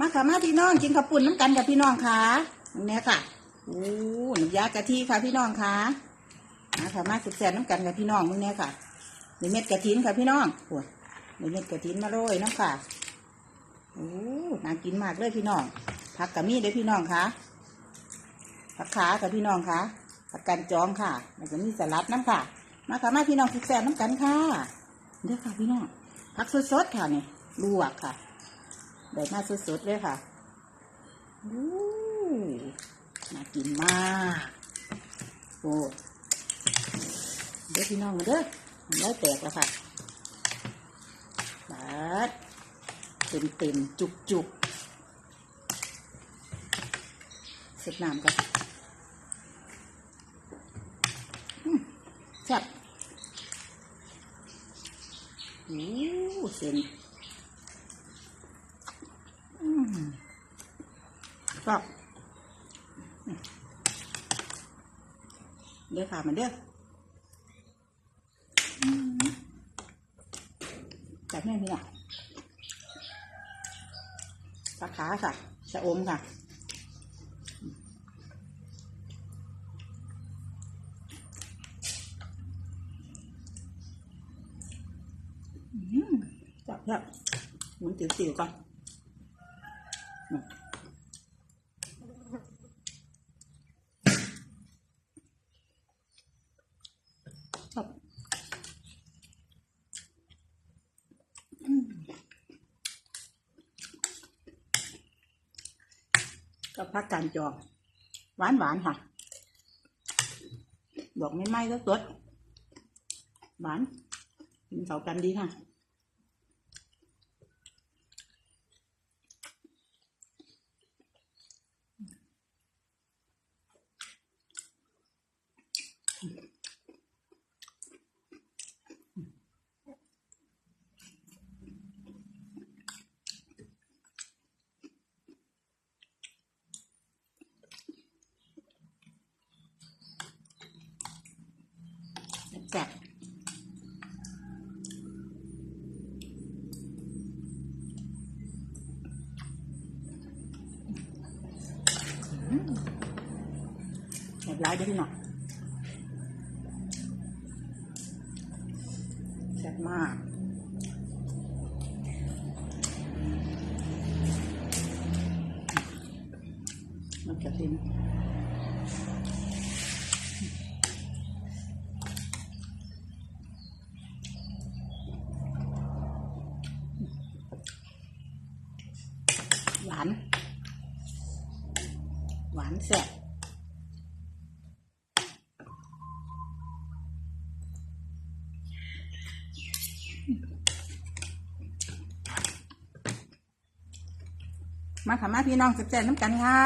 มาค่ะมาพี่น้องกินข้าวปุ้นน้ำกันกับพี่น้องค่ะอันนี้ค่ะโอ้น้ำยากะทิค่ะพี่น้องค่ะมาค่ะมาสุดแสนน้ำกันกับพี่น้องมึงเนี่ยค่ะในเม็ดกระถินค่ะพี่น้องโอ้ยในเม็ดกระถินมาโรยน้ำค่ะโอ้น่ากินมากเลยพี่น้องผักกะมีเด้อพี่น้องค่ะผักขาค่ะพี่น้องค่ะผักกันจองค่ะแล้วก็มีสลัดน้ำค่ะ มาค่ะมาพี่น้องสุดแสนน้ำกันค่ะเด้อค่ะพี่น้องผักสดๆค่ะเนี่ยลวกค่ะ ได้มาสดๆเลยค่ะอู้น่ากินมากโอ้เด้อพี่น้องมาเด้อมันได้แตกแล้วค่ะบาดเต็มเต็มๆจุกจุกๆเสร็จน้ำกันแซ่บอู้เส้น ก็เด้อค่ะมันเด้อจับแม่พี่อะปลาขาค่ะชะอมค่ะจับจับหมุนติ๋วๆก่อน กับผักกาดจองหวานหวานๆค่ะดอกไม่ไหม้ก็สดหวานกินเข้ากันดีค่ะ แซ่บอืมแซ่บร้ายเด้อพี่น้องแซ่บมากมันจะเป็ หวาน หวานแซ่บมาค่ะมาพี่น้องแซ่บๆน้ำกันค่ะ